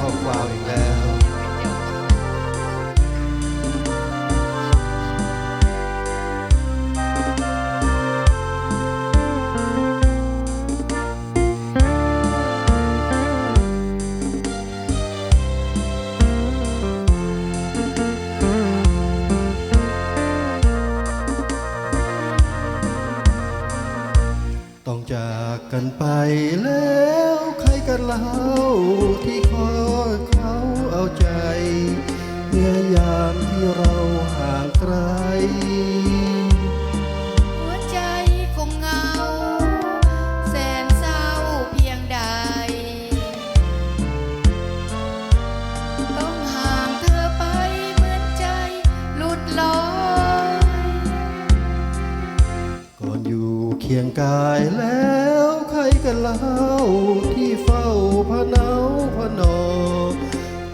ความอีกแล้ว ต้องจากกันไปแล้วใครกันเล่าที่คอยเขาเอาใจเมื่อยามที่เราห่างไกล คียงกายแล้วใครกันเล่าที่เฝ้าพะเนาพะนอ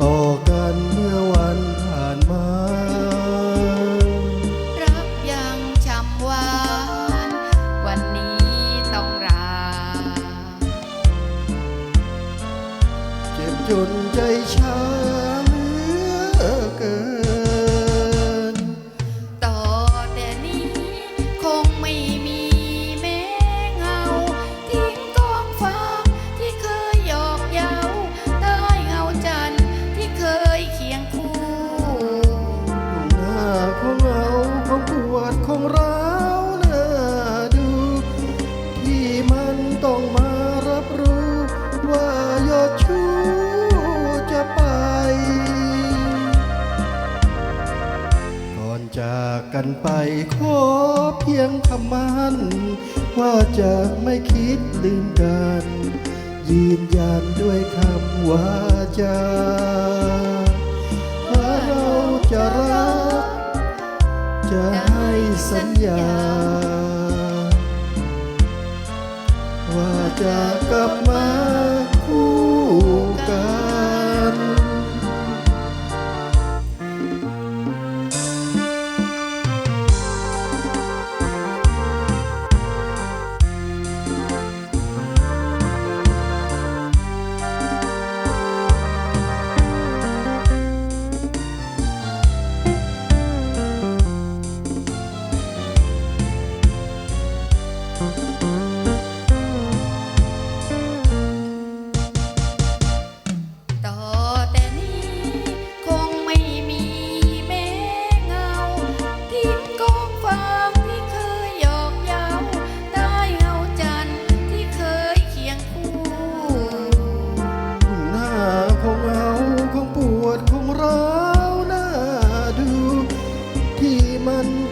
ต่อกันเมื่อวันผ่านมา รักยังช้ำหวาน วันนี้ต้องราเจ็บจนใจช้า กันไปขอเพียงคำมันว่าจะไม่คิดลืมกัน ยืนยันด้วยคำว่าจะว่าเราจะรัก จะให้สัญญา ว่าจะกลับมาคู่กัน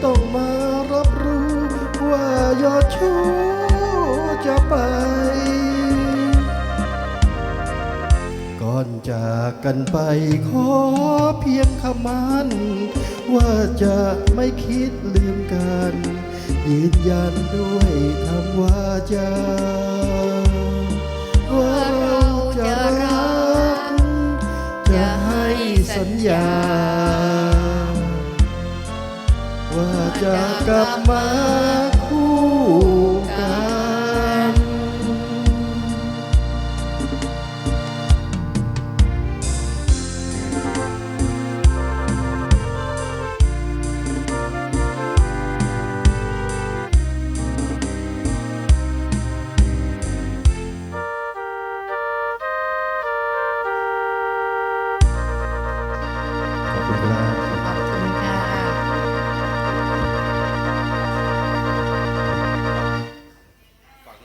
ต้องมารับรู้ ว่ายอดชู้จะไป ก่อนจากกันไปขอเพียงคำมัน ว่าจะไม่คิดลืมกัน ยืนยันด้วยคำว่าจะว่าเราจะรักจะให้สัญญาว่า จะกลับมา